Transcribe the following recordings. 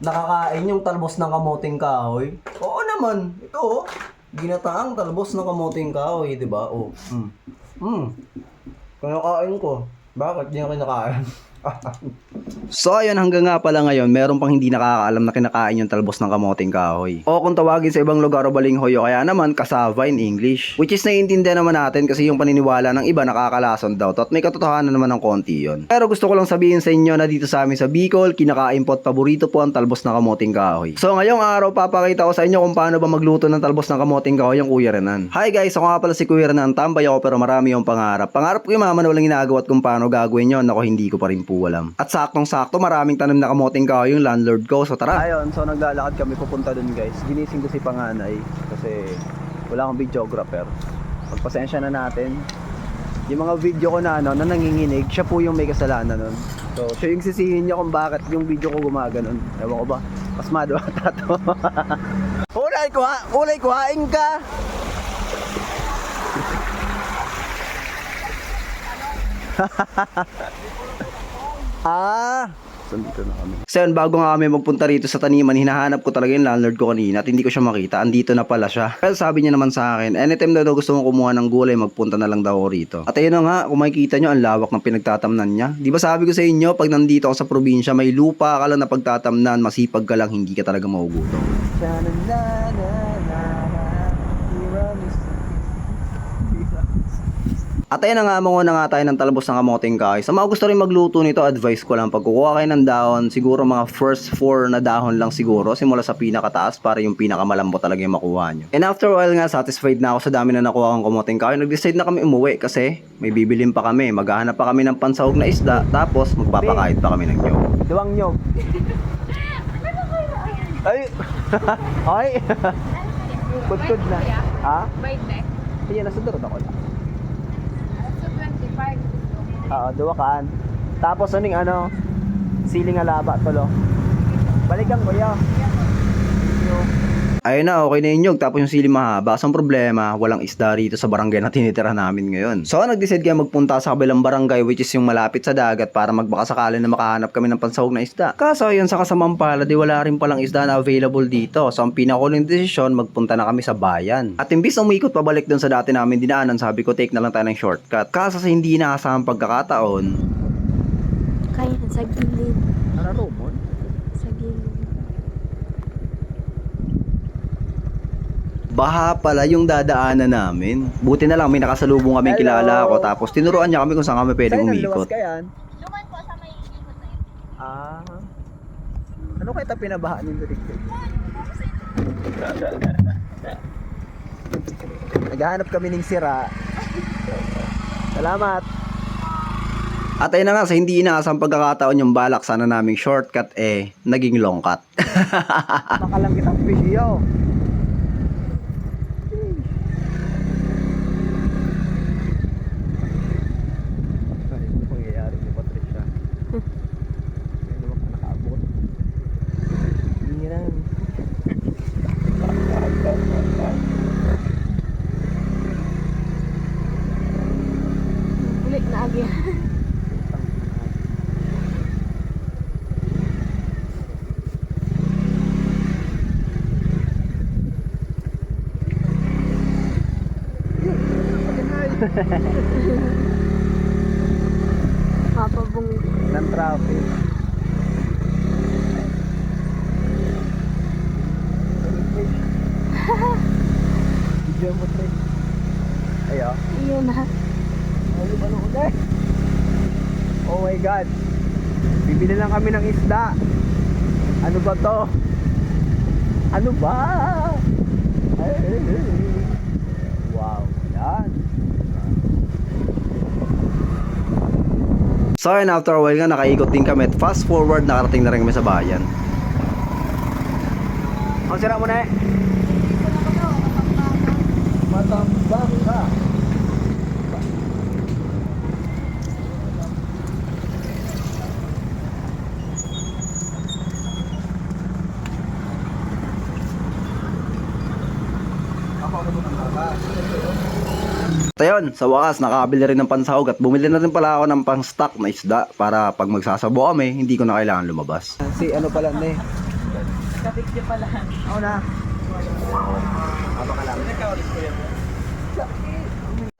nakakain yung talbos ng kamuting kahoy? Oo naman. Ito oh. Ginataang talbos ng kamuting kahoy, di ba? Oh. Mm. Mm. Kinakain ko. Bakit di na kinakain? So ayun hanggang nga pala ngayon, meron pang hindi nakakaalam na kinakain yung talbos ng kamoting kahoy. O kung tawagin sa ibang lugar o balinghoy o kaya naman kasava in English. Which is naiintindihan naman natin kasi yung paniniwala ng iba nakakalason daw to at may katotohanan naman ng konti yon. Pero gusto ko lang sabihin sa inyo na dito sa amin sa Bicol, kinakain po at paborito po ang talbos ng kamoting kahoy. So ngayong araw papakita ko sa inyo kung paano ba magluto ng talbos ng kamoting kahoy yung Kuya Renan. Hi guys, ako nga pala si Kuya Renan, tambay ako pero marami yung pangarap. Pangarap ko yung mama na walang ginagawa at kung paano gagawin yon, ako hindi ko pa rin po alam. At saktong-sakto, maraming tanim na kamoting kahoy yung landlord ko. So tara. Ayun, so naglalakad kami pupunta dun guys. Ginising ko si Panganay kasi wala akong videographer. Pagpasensya na natin. Yung mga video ko na ano, na nanginginig, siya po yung may kasalanan nun. So, siya yung sisihin niya kung bakit yung video ko gumaganon. Ewan ko ba? Pasmado ata to. ulay ko ha! Ulay ko haing ka! Ah! So, dito na kami. So, yun, bago nga kami magpunta rito sa taniman, hinahanap ko talaga yung landlord ko kanina at hindi ko siya makita. Andito na pala siya. Well, sabi niya naman sa akin, anytime na daw gusto mo kumuha ng gulay, magpunta na lang daw ako rito. At ayun na nga, kung makikita nyo, ang lawak ng pinagtatamnan niya. Di ba sabi ko sa inyo, pag nandito ako sa probinsya, may lupa ka lang na pagtatamnan, masipag ka lang, hindi ka talaga mahugutom. At ayun na nga, mga na nga tayo ng talbos ng kamoting kahoy. Sa mga gusto rin magluto nito, advice ko lang, pag kukuha kayo ng dahon, siguro mga first four na dahon lang siguro, simula sa pinakataas para yung pinakamalambot talaga yung makuha nyo. And after a while nga, satisfied na ako sa dami na nakuha kong kamoting kahoy. Nag-decide na kami umuwi kasi may bibilin pa kami. Maghahanap pa kami ng pansahog na isda, tapos magpapakait pa kami ng nyog. Duwang nyog. Ay! Ay! Kudkud na. Ha? By neck. Ayan, nasa durod ako lang. So, 25. Oo, duwa kaan. Tapos aning ano, siling alaba tulo. Balikan ko yo. Ayun na, okay na yung nyog. Tapos yung sili mahaba. So, ang problema, walang isda rito sa barangay na tinitira namin ngayon. So, nag-decide kaya magpunta sa kabilang barangay which is yung malapit sa dagat para magbakasakali na makahanap kami ng pansahog na isda. Kaso, yun sa kasamang pala, di wala rin palang isda na available dito. So, ang pinakuling desisyon, magpunta na kami sa bayan. At imbis na umikot pabalik dun sa dati namin dinaanan, sabi ko, take na lang tayo ng shortcut. Kaso sa hindi nakasamang pagkakataon, Kaya sa gilid. Rumon? Sa gilid. Baha pala yung dadaanan namin. Buti na lang may nakasalubong kaming Hello. kilala ko tapos tinuruan niya kami kung saan kami pwedeng umikot. ka yan? Luman po sa may ikot na yun. Ah. Ano kaya ta pinabahan ni Direk? Naghahanap kami ng sira. Salamat. At ayun na nga, sa hindi inaasang pagkakataon yung balak sana naming shortcut eh, naging long cut. Makalang kitang video. Ay, ano pangyayari ni Patricia? Ay, naman ka nakaabot. Hirang. Ulit na agi. Mapabong. ng traffic. Video mo, Tre. Ayo. Iyon na. Ano ba nung ulit? Oh my God. Bibili lang kami ng isda. Ano ba to? Ano ba? Ay. Wow. Yan. So and after a while nga, nakaikot din kami at fast forward, nakarating na rin kami sa bayan. Ang sira mo na eh. Matambang ka. At ayun, sa wakas, nakabili rin ng pansahog at bumili na rin pala ako ng pang-stock na isda para pag magsasabo kami, hindi ko na kailangan lumabas. Si ano pala na eh. Kapit pala. Ako na. Abang ka lang.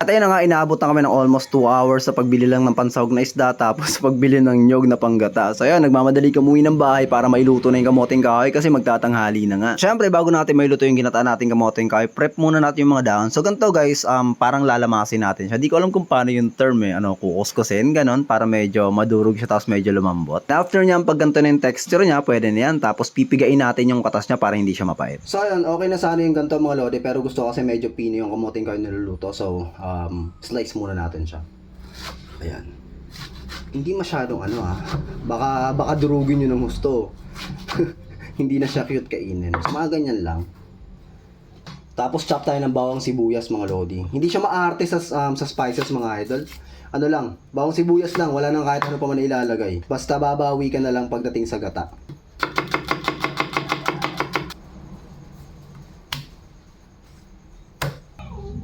At ayun na nga, inaabot na kami ng almost 2 hours sa pagbili lang ng pansahog na isda tapos sa pagbili ng nyog na panggata. So ayun, nagmamadali ka umuwi ng bahay para mailuto na yung kamoting kahoy kasi magtatanghali na nga. Siyempre, bago natin mailuto yung ginataan natin kamoting kahoy, prep muna natin yung mga dahon. So ganito guys, um, parang lalamasin natin siya. Di ko alam kung paano yung term eh, ano, kukuskusin, ganon, para medyo madurog siya tapos medyo lumambot. After niyan, pag ganito na yung texture niya, pwede na yan. Tapos pipigain natin yung katas niya para hindi siya mapait. So ayun, okay na sana yung ganito mga lodi, pero gusto kasi medyo pino yung kamoting kahoy niluluto. So, um, slice muna natin siya. Ayan. Hindi masyadong ano ah. Baka, baka durugin nyo ng gusto. Hindi na siya cute kainin. So, mga ganyan lang. Tapos chop tayo ng bawang sibuyas mga lodi. Hindi siya maarte sa, um, sa spices mga idol. Ano lang, bawang sibuyas lang. Wala nang kahit ano pa man ilalagay. Basta babawi ka na lang pagdating sa gata.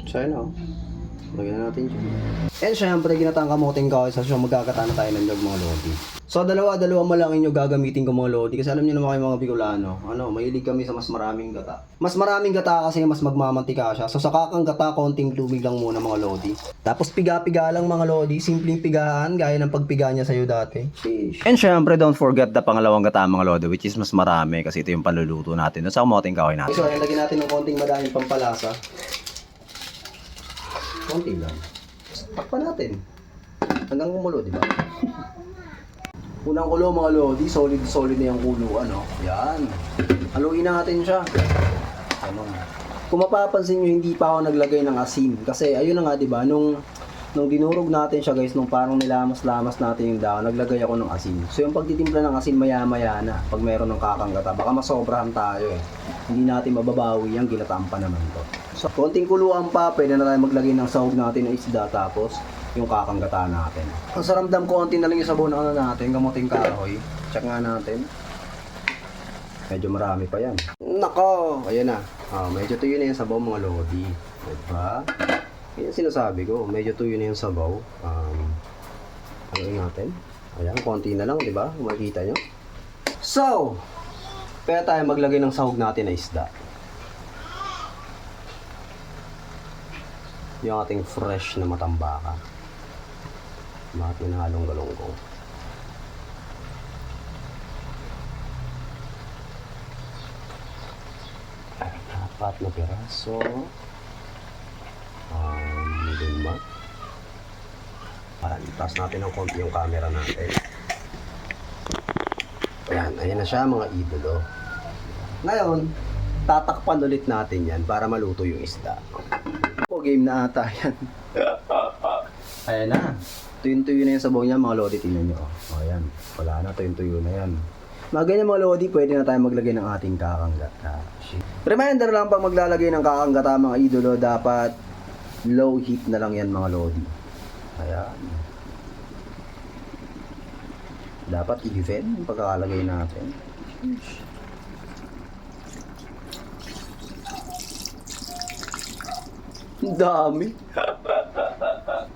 So yun oh. Lagyan na natin siya. And syempre, ginatang kamuting kahoy sa siya magkakata na tayo ng nyog mga lodi. So dalawa, dalawa mo lang inyo gagamitin ko mga lodi. Kasi alam niyo naman kayo mga Bicolano, ano, mahilig kami sa mas maraming gata. Mas maraming gata kasi mas magmamantika siya. So sa kakang gata, konting tubig lang muna mga lodi. Tapos piga-piga lang mga lodi. Simpleng pigahan, gaya ng pagpiga niya sa'yo dati. Sheesh. And syempre, don't forget the pangalawang gata mga lodi, which is mas marami kasi ito yung panluluto natin. Doon sa kamuting kahoy natin. So, ayan, lagyan natin ng konting madaming pampalasa. Konti lang. Takpan natin. Hanggang kumulo, di ba? Unang kulo mga lodi, solid solid na yung kulo, ano? Yan. Haluin natin siya. Ano? Kung mapapansin nyo, hindi pa ako naglagay ng asin. Kasi ayun na nga, di ba, nung nung dinurog natin siya guys, nung parang nilamas-lamas natin yung dahon, naglagay ako ng asin. So yung pagtitimpla ng asin maya-maya na pag meron ng kakanggata, baka masobrahan tayo eh. Hindi natin mababawi yan, ginataan pa naman to. So konting kuluan pa, pwede na tayo maglagay ng sahog natin ng isda tapos yung kakanggata natin. Ang saramdam konti na lang yung sabaw na ano natin, kamuting kahoy. Check nga natin. Medyo marami pa yan. Nako! Ayan na. Ah, medyo tuyo na yung sabaw mga lodi. Diba? Yan sinasabi ko. Medyo tuyo na yung sabaw. Um, ano natin? Ayan, konti na lang, di ba? Makikita nyo. So, kaya tayo maglagay ng sahog natin na isda. Yung ating fresh na matambaka. Bakit minalong galonggong. apat na piraso. Um, lima. Para itas natin ng konti yung camera natin. Ayan, ayan na siya mga idolo. Ngayon, tatakpan ulit natin yan para maluto yung isda. O game na ata yan. ayan na. Tuyun-tuyo na yung sabaw niya mga lodi. Tingnan nyo. O ayan. Wala na. Tuyun-tuyo na yan. Mga ganyan mga lodi, pwede na tayo maglagay ng ating kakanggata. Reminder lang pag maglalagay ng kakanggata mga idolo, dapat low heat na lang yan mga lodi. Ayan. Dapat even yung pagkakalagay natin. Ang dami.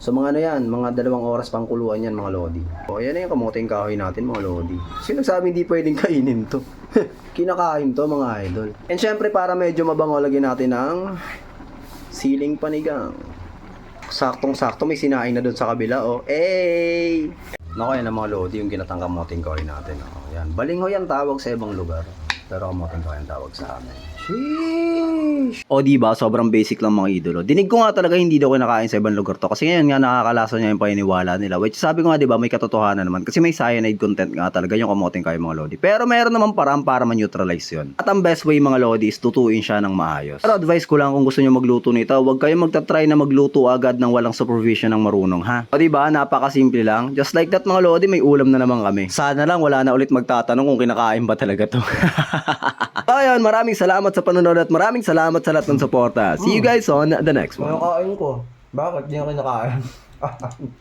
So mga ano yan, mga dalawang oras pang kuluan yan mga lodi. O ayan na yung kamoting kahoy natin mga lodi. Sino nagsabi hindi pwedeng kainin to? Kinakain to mga idol. And syempre para medyo mabango lagyan natin ng siling panigang. Saktong sakto may sinain na doon sa kabila oh. Hey! Nako yan ang mga lodi yung ginatang kamoting kahoy natin. Oh. Yan. Balingho yan tawag sa ibang lugar. Pero kamoting kahoy tawag sa amin. Sheesh! O di ba sobrang basic lang mga idolo. Dinig ko nga talaga hindi daw kinakain sa ibang lugar to kasi ngayon nga nakakalasa niya yung paniniwala nila. Which sabi ko nga di ba may katotohanan naman kasi may cyanide content nga talaga yung kamoting kayo mga lodi. Pero meron naman parang para ma-neutralize yun. At ang best way mga lodi is tutuin siya ng maayos. Pero advice ko lang kung gusto niyo magluto nito, huwag kayong magta-try na magluto agad ng walang supervision ng marunong ha. O di ba napakasimple lang. Just like that mga lodi may ulam na naman kami. Sana lang wala na ulit magtatanong kung kinakain ba talaga to. so ayun, maraming salamat sa panonood at maraming salamat sa lahat ng suporta. See you guys on the next one. Ano kain ko? Bakit? Hindi ako kinakain.